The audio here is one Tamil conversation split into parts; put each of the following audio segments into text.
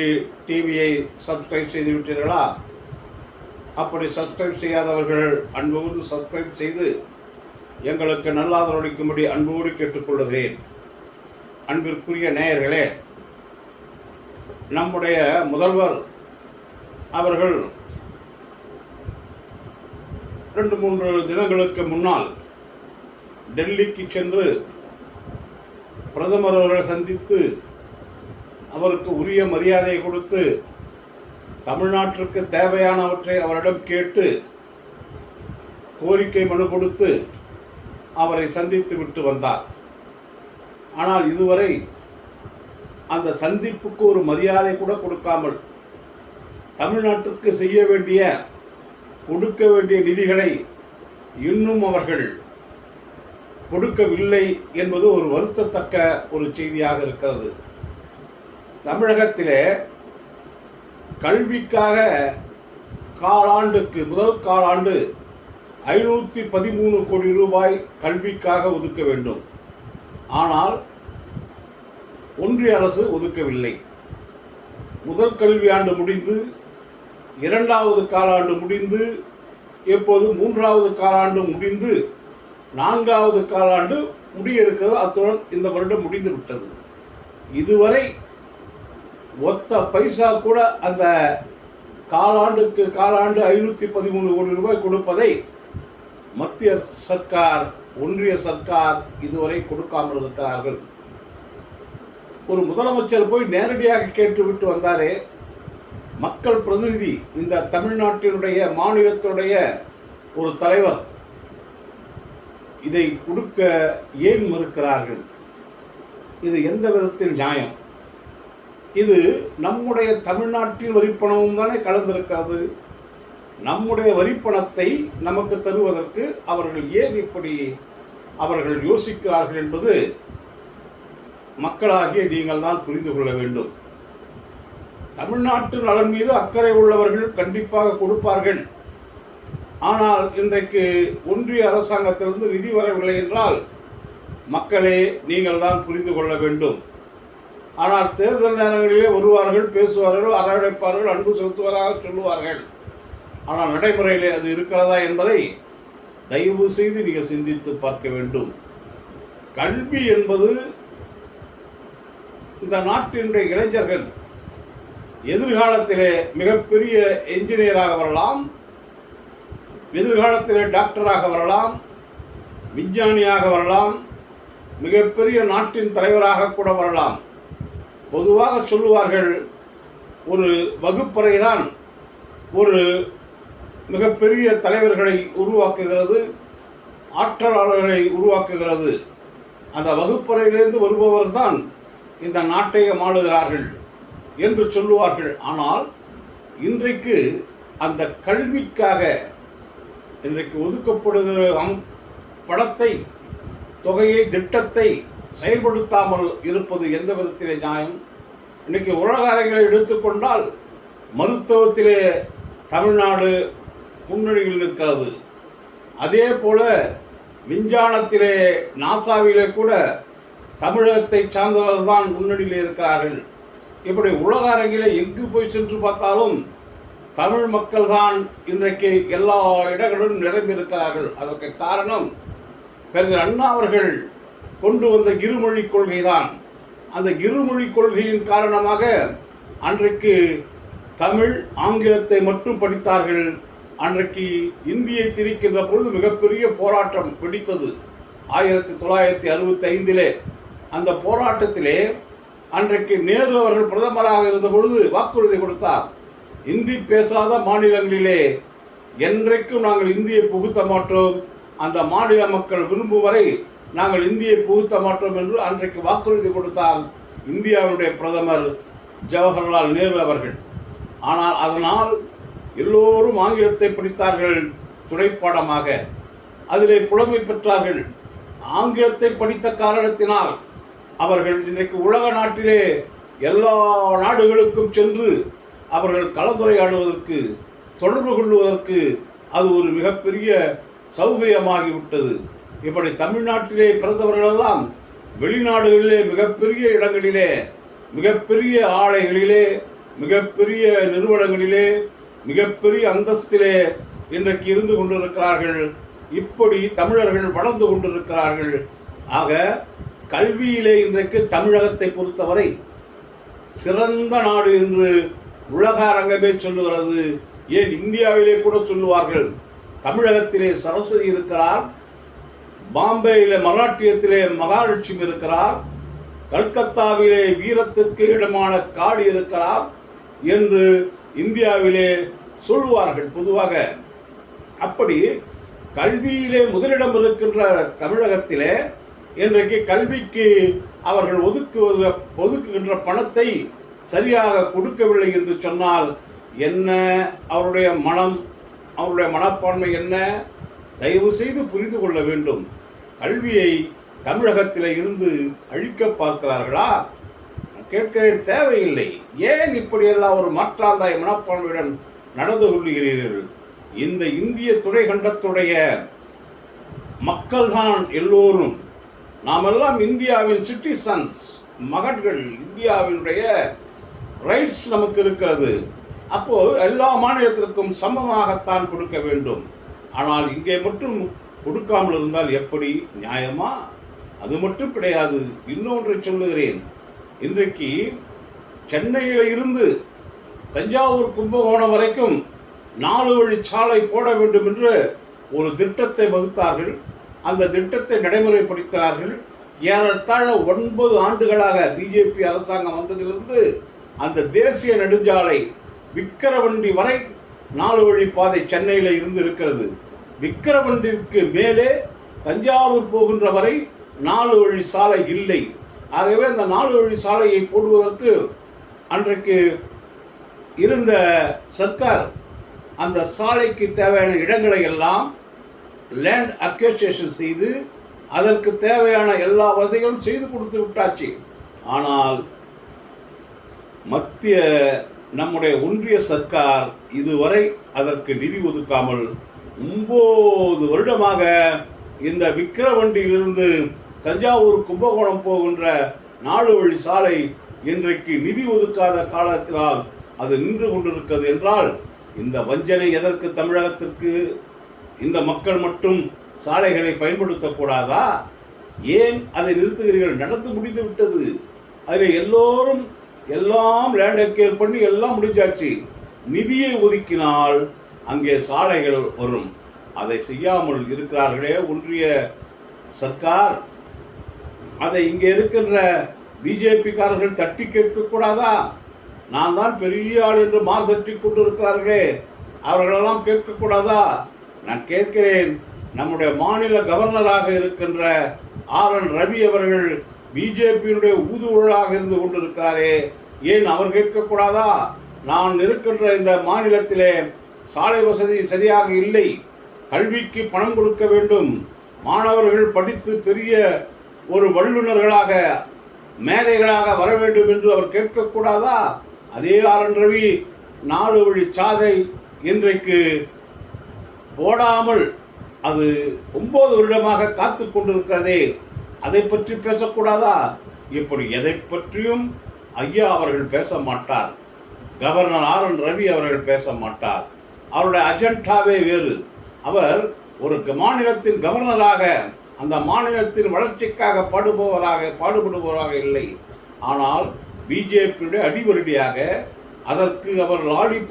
டிவி டிவியை சப்ஸ்கிரைப் செய்து விட்டீர்களா? அப்படி சப்ஸ்கிரைப் செய்யாதவர்கள் அன்போடு சப்ஸ்கிரைப் செய்து எங்களுக்கு நல்லாதரவளிக்கும்படி அன்போடு கேட்டுக்கொள்கிறேன். அன்பிற்குரிய நேயர்களே நம்முடைய முதல்வர் அவர்கள் ரெண்டு மூன்று தினங்களுக்கு முன்னால் டெல்லிக்கு சென்று பிரதமர் அவர்களை சந்தித்து அவருக்கு உரிய மரியாதை கொடுத்து தமிழ்நாட்டிற்கு தேவையானவற்றை அவரிடம் கேட்டு கோரிக்கை மனு கொடுத்து அவரை சந்தித்து விட்டு வந்தார். ஆனால் இதுவரை அந்த சந்திப்புக்கு ஒரு மரியாதை கூட கொடுக்காமல் தமிழ்நாட்டிற்கு செய்ய வேண்டிய கொடுக்க வேண்டிய நிதிகளை இன்னும் அவர்கள் கொடுக்கவில்லை என்பது ஒரு வருத்தத்தக்க ஒரு செய்தியாக இருக்கிறது. தமிழகத்திலே கல்விக்காக காலாண்டுக்கு முதல் காலாண்டு ஐநூற்றி பதிமூணு கோடி ரூபாய் கல்விக்காக ஒதுக்க வேண்டும். ஆனால் ஒன்றிய அரசு ஒதுக்கவில்லை. முதல் கல்வியாண்டு முடிந்து இரண்டாவது காலாண்டு முடிந்து இப்போது மூன்றாவது காலாண்டு முடிந்து நான்காவது காலாண்டு முடிய இருக்கிறது அத்துடன் இந்த வருடம் முடிந்து விட்டது. இதுவரை ஒத்த பைசா கூட அந்த காலாண்டுக்கு காலாண்டு ஐநூற்றி பதிமூணு கோடி ரூபாய் கொடுப்பதை மத்திய சர்க்கார் ஒன்றிய சர்க்கார் இதுவரை கொடுக்காமல் இருக்கிறார்கள். ஒரு முதலமைச்சர் போய் நேரடியாக கேட்டுவிட்டு வந்தாரே மக்கள் பிரதிநிதி இந்த தமிழ்நாட்டினுடைய மாநிலத்தினுடைய ஒரு தலைவர் இதை கொடுக்க ஏன் மறுக்கிறார்கள்? இது எந்த விதத்தில் நியாயம்? இது நம்முடைய தமிழ்நாட்டின் வரிப்பணமும் தானே கலந்திருக்காது. நம்முடைய வரிப்பணத்தை நமக்கு தருவதற்கு அவர்கள் ஏன் இப்படி அவர்கள் யோசிக்கிறார்கள் என்பது மக்களாகிய நீங்கள் தான் புரிந்து கொள்ள வேண்டும். தமிழ்நாட்டு நலன் மீது அக்கறை உள்ளவர்கள் கண்டிப்பாக கொடுப்பார்கள். ஆனால் இன்றைக்கு ஒன்றிய அரசாங்கத்திலிருந்து நிதி வரவில்லை என்றால் மக்களே நீங்கள் தான் புரிந்து கொள்ள வேண்டும். ஆனால் தேர்தல் நேரங்களிலே வருவார்கள் பேசுவார்கள் அரவணைப்பார்கள் அன்பு செலுத்துவதாக சொல்லுவார்கள். ஆனால் நடைமுறையிலே அது இருக்கிறதா என்பதை தயவு செய்து நீங்கள் சிந்தித்து பார்க்க வேண்டும். கல்வி என்பது இந்த நாட்டினுடைய இளைஞர்கள் எதிர்காலத்திலே மிகப்பெரிய என்ஜினியராக வரலாம் எதிர்காலத்திலே டாக்டராக வரலாம் விஞ்ஞானியாக வரலாம் மிகப்பெரிய நாட்டின் தலைவராக கூட வரலாம். பொதுவாக சொல்லுவார்கள் ஒரு வகுப்பறை தான் ஒரு மிகப்பெரிய தலைவர்களை உருவாக்குகிறது ஆற்றலாளர்களை உருவாக்குகிறது. அந்த வகுப்பறையிலிருந்து வருபவர் தான் இந்த நாட்டையம் ஆளுகிறார்கள் என்று சொல்லுவார்கள். ஆனால் இன்றைக்கு அந்த கல்விக்காக இன்றைக்கு ஒதுக்கப்படுகிற படத்தை பணத்தை தொகையை திட்டத்தை செயல்படுத்தாமல் இருப்பது எந்த விதத்திலே நியாயம்? இன்னைக்கு உலக அரங்களை எடுத்துக்கொண்டால் மருத்துவத்திலே தமிழ்நாடு முன்னணியில் நிற்கிறது அதே போல விஞ்ஞானத்திலே நாசாவிலே கூட தமிழகத்தை சார்ந்தவர்கள் தான் முன்னணியில் இருக்கிறார்கள் இப்படி உலக அரங்கிலே எங்கு போய் சென்று பார்த்தாலும் தமிழ் மக்கள் தான் இன்றைக்கு எல்லா இடங்களிலும் நிரம்பி இருக்கிறார்கள் அதற்கு காரணம் பெருந்தர் அண்ணா அவர்கள் கொண்டு வந்த இருமொழி கொள்கை தான் அந்த இருமொழி கொள்கையின் காரணமாக அன்றைக்கு தமிழ் ஆங்கிலத்தை மட்டும் படித்தார்கள். அன்றைக்கு இந்தியை திரிக்கின்ற பொழுது மிகப்பெரிய போராட்டம் பிடித்தது ஆயிரத்தி தொள்ளாயிரத்தி அறுபத்தி ஐந்திலே அந்த போராட்டத்திலே அன்றைக்கு நேரு அவர்கள் பிரதமராக இருந்த பொழுது வாக்குறுதி கொடுத்தார். இந்தி பேசாத மாநிலங்களிலே என்றைக்கும் நாங்கள் இந்தியை புகுத்த மாட்டோம். அந்த மாநில மக்கள் விரும்பும் வரை நாங்கள் இந்தியை புகுத்த மாட்டோம் என்று அன்றைக்கு வாக்குறுதி கொடுத்தார் இந்தியாவுடைய பிரதமர் ஜவஹர்லால் நேரு அவர்கள். ஆனால் அதனால் எல்லோரும் ஆங்கிலத்தை படித்தார்கள் துணைப்பாடமாக. அதிலே புலமை பெற்றார்கள். ஆங்கிலத்தை படித்த காரணத்தினால் அவர்கள் இன்றைக்கு உலக நாட்டிலே எல்லா நாடுகளுக்கும் சென்று அவர்கள் கலந்துரையாடுவதற்கு தொடர்பு கொள்வதற்கு அது ஒரு மிகப்பெரிய சௌகரியமாகிவிட்டது. இப்படி தமிழ்நாட்டிலே பிறந்தவர்களெல்லாம் வெளிநாடுகளிலே மிகப்பெரிய இடங்களிலே மிகப்பெரிய ஆலைகளிலே மிகப்பெரிய நிறுவனங்களிலே மிகப்பெரிய அந்தஸ்திலே இன்றைக்கு இருந்து கொண்டிருக்கிறார்கள். இப்படி தமிழர்கள் வளர்ந்து கொண்டிருக்கிறார்கள். ஆக கல்வியிலே இன்றைக்கு தமிழகத்தை பொறுத்தவரை சிறந்த நாடு என்று உலக அரங்கமே சொல்லுகிறது. ஏன் இந்தியாவிலே கூட சொல்லுவார்கள் தமிழகத்திலே சரஸ்வதி இருக்கிறார் பாம்பேயிலே மராட்டியத்திலே மகாலட்சுமி இருக்கிறார். கல்கத்தாவிலே வீரத்திற்கு இடமான காடு இருக்கிறார் என்று இந்தியாவிலே சொல்லுவார்கள் பொதுவாக. அப்படி கல்வியிலே முதலிடம் இருக்கின்ற தமிழகத்திலே இன்றைக்கு கல்விக்கு அவர்கள் ஒதுக்குவது ஒதுக்குகின்ற பணத்தை சரியாக கொடுக்கவில்லை என்று சொன்னால் என்ன? அவருடைய மனம் அவருடைய மனப்பான்மை என்ன? தயவு செய்து புரிந்து கொள்ள வேண்டும். கல்வியை தமிழகத்தில் இருந்து அழிக்க பார்க்கிறார்களா? கேட்கிறேன் தேவையில்லை. ஏன் இப்படியெல்லாம் ஒரு மாற்றாந்தாய் மனப்பான்மையுடன் நடந்து கொள்கிறீர்கள்? இந்த இந்திய துணை கண்டத்துடைய மக்கள்தான் எல்லோரும். நாமெல்லாம் இந்தியாவின் சிட்டிசன்ஸ் மகன்கள். இந்தியாவினுடைய ரைட்ஸ் நமக்கு இருக்கிறது. அப்போ எல்லா மாநிலத்திற்கும் சமமாகத்தான் கொடுக்க வேண்டும். ஆனால் இங்கே மட்டும் கொடுக்காமல் இருந்தால் எப்படி? நியாயமா? அது மட்டும் கிடையாது. இன்னொன்றை சொல்லுகிறேன். இன்றைக்கு சென்னையில் இருந்து தஞ்சாவூர் கும்பகோணம் வரைக்கும் நாலு வழி சாலை போட வேண்டும் என்று ஒரு திட்டத்தை வகுத்தார்கள். அந்த திட்டத்தை நடைமுறைப்படுத்தினார்கள். ஏறத்தாழ ஒன்பது ஆண்டுகளாக பிஜேபி அரசாங்கம் வந்ததிலிருந்து அந்த தேசிய நெடுஞ்சாலை விக்கிரவண்டி வரை நாலு வழி பாதை சென்னையில் இருந்து இருக்கிறது. விக்கிரமண்டிற்கு மேலே தஞ்சாவூர் போகின்ற வரை நாலு வழி சாலை இல்லை. ஆகவே அந்த நாலு வழி சாலையை போடுவதற்கு அன்றைக்கு இருந்த சர்க்கார் அந்த சாலைக்கு தேவையான இடங்களை எல்லாம் லேண்ட் அக்யூசியேஷன் செய்து அதற்கு தேவையான எல்லா வசதிகளும் செய்து கொடுத்து விட்டாச்சு. ஆனால் மத்திய நம்முடைய ஒன்றிய சர்க்கார் இதுவரை அதற்கு நிதி ஒதுக்காமல் ஒன்பது வருடமாக இந்த விக்கிரவண்டியிலிருந்து தஞ்சாவூர் கும்பகோணம் போகின்ற நாலு வழி சாலை இன்றைக்கு நிதி ஒதுக்காத காலத்தினால் அது நின்று கொண்டிருக்கிறது என்றால் இந்த வஞ்சனை எதற்கு தமிழகத்திற்கு? இந்த மக்கள் மட்டும் சாலைகளை பயன்படுத்தக்கூடாதா ஏன் அதை நிறுத்துகிறீர்கள்? நடந்து முடிந்து விட்டது. அதில் எல்லோரும் எல்லாம் லேண்ட் அக்கேர் பண்ணி எல்லாம் முடிஞ்சாச்சு. நிதியை ஒதுக்கினால் அங்கே சாலைகள் வரும். அதை செய்யாமல் இருக்கிறார்களே ஒன்றிய சர்க்கார். அதை இங்கே இருக்கின்ற பிஜேபிக்காரர்கள் தட்டி கேட்கக்கூடாதா? நான் தான் பெரிய ஆள் என்று மார் தட்டி கொண்டிருக்கிறார்களே. அவர்களெல்லாம் கேட்கக்கூடாதா? நான் கேட்கிறேன். நம்முடைய மாநில கவர்னராக இருக்கின்ற ஆர் என் ரவி அவர்கள் பிஜேபியினுடைய ஊதுகுழலாக இருந்து கொண்டிருக்கிறாரே. ஏன் அவர் கேட்கக்கூடாதா? நான் இருக்கின்ற இந்த மாநிலத்திலே சாலை வசதி சரியாக இல்லை. கல்விக்கு பணம் கொடுக்க வேண்டும். மாணவர்கள் படித்து பெரிய ஒரு வல்லுநர்களாக மேதைகளாக வர வேண்டும் என்று அவர் கேட்கக்கூடாதா? அதே ஆரன் ரவி நாடு வழி சாதை இன்றைக்கு போடாமல் அது ஒன்பது வருடமாக காத்து கொண்டிருக்கிறதே அதை பற்றி பேசக்கூடாதா? இப்படி எதை பற்றியும் ஐயா அவர்கள் பேச மாட்டார். கவர்னர் ஆர் என் ரவி அவர்கள் பேச மாட்டார். அவருடைய அஜெண்டாவே வேறு. அவர் ஒரு க- மாநிலத்தின் கவர்னராக அந்த மாநிலத்தின் வளர்ச்சிக்காக பாடுபவராக பாடுபடுபவராக இல்லை. ஆனால் பிஜேபியுடைய அடிவருடியாக அதற்கு அவர் லாடி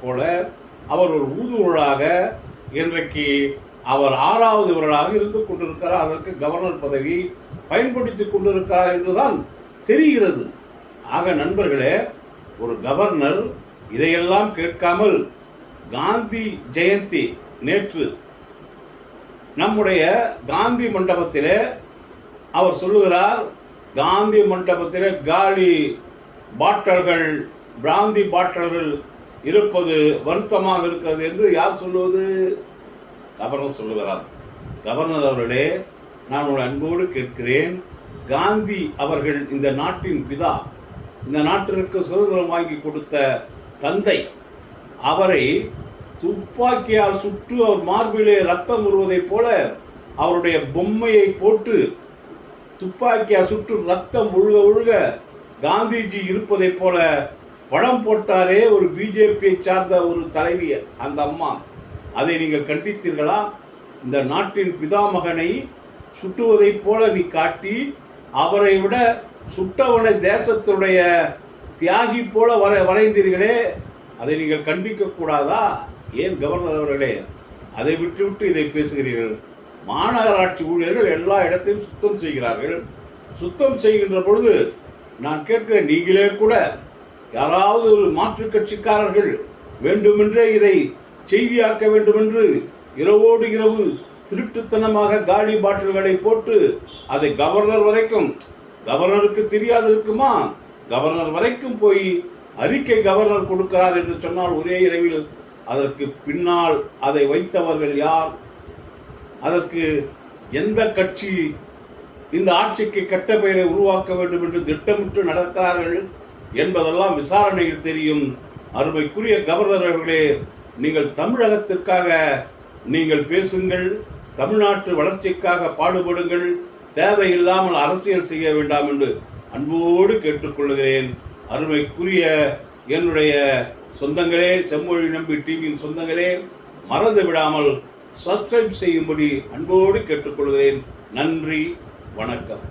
போல அவர் ஒரு ஊதுகுழலாக இன்றைக்கு அவர் ஆறாவது இவராக இருந்து கொண்டிருக்கிறார். அதற்கு கவர்னர் பதவி பயன்படுத்தி கொண்டிருக்கிறார் என்றுதான் தெரிகிறது. ஆக நண்பர்களே ஒரு கவர்னர் இதையெல்லாம் கேட்காமல் காந்தி ஜெயந்தி நேற்று நம்முடைய காந்தி மண்டபத்திலே அவர் சொல்லுகிறார் காந்தி மண்டபத்திலே காலி பாட்டல்கள் பிராந்தி பாட்டல்கள் இருப்பது வருத்தமாக இருக்கிறது என்று யார் சொல்லுவது? கவர்னர் சொல்லுகிறார். கவர்னர் அவர்களே நான் ஒரு அன்போடு கேட்கிறேன் காந்தி அவர்கள் இந்த நாட்டின் பிதா இந்த நாட்டிற்கு சுதந்திரம் வாங்கி கொடுத்த தந்தை அவரை துப்பாக்கியால் சுட்டு அவர் மார்பிலே ரத்தம் வருவதைப் போல அவருடைய பொம்மையை போட்டு துப்பாக்கியால் சுட்டு ரத்தம் ஒழுக ஒழுக காந்திஜி இருப்பதைப் போல படம் போட்டாரே ஒரு பிஜேபியை சார்ந்த ஒரு தலைவியர் அந்த அம்மா. அதை நீங்கள் கண்டித்தீர்களா? இந்த நாட்டின் பிதாமகனை சுட்டுவதைப் போல நீ காட்டி அவரை விட சுட்டவனை தேசத்துடைய தியாகி போல வர வரைந்தீர்களே. அதை நீங்கள் கண்டிக்க கூடாதா ஏன் கவர்னர் அவர்களே அதை விட்டுவிட்டு இதை பேசுகிறீர்கள்? மாநகராட்சி ஊழியர்கள் எல்லா இடத்தையும் சுத்தம் செய்கிறார்கள். சுத்தம் செய்கின்ற பொழுது நான் கேட்கிறேன் நீங்களே கூட யாராவது ஒரு மாற்று கட்சிக்காரர்கள் வேண்டுமென்றே இதை செய்தியாக்க வேண்டுமென்று இரவோடு இரவு திருட்டுத்தனமாக காலி பாட்டில்களை போட்டு அதை கவர்னர் வரைக்கும் கவர்னருக்கு தெரியாது இருக்குமா? கவர்னர் வரைக்கும் போய் அறிக்கை கவர்னர் கொடுக்கிறார் என்று சொன்னால் ஒரே இரவில் அதற்கு பின்னால் அதை வைத்தவர்கள் யார்? அதற்கு எந்த கட்சி இந்த ஆட்சிக்கு கெட்ட பெயரை உருவாக்க வேண்டும் என்று திட்டமிட்டு நடக்கிறார்கள் என்பதெல்லாம் விசாரணையில் தெரியும். அருமைக்குரிய கவர்னர் அவர்களே நீங்கள் தமிழகத்திற்காக நீங்கள் பேசுங்கள் தமிழ்நாட்டு வளர்ச்சிக்காக பாடுபடுங்கள் தேவையில்லாமல் அரசியல் செய்ய வேண்டாம் என்று அன்போடு கேட்டுக்கொள்கிறேன். அருமைக்குரிய என்னுடைய சொந்தங்களே செம்மொழி நம்பி டிவியின் சொந்தங்களே மறந்து விடாமல் சப்ஸ்கிரைப் செய்யும்படி அன்போடு கேட்டுக்கொள்கிறேன். நன்றி வணக்கம்.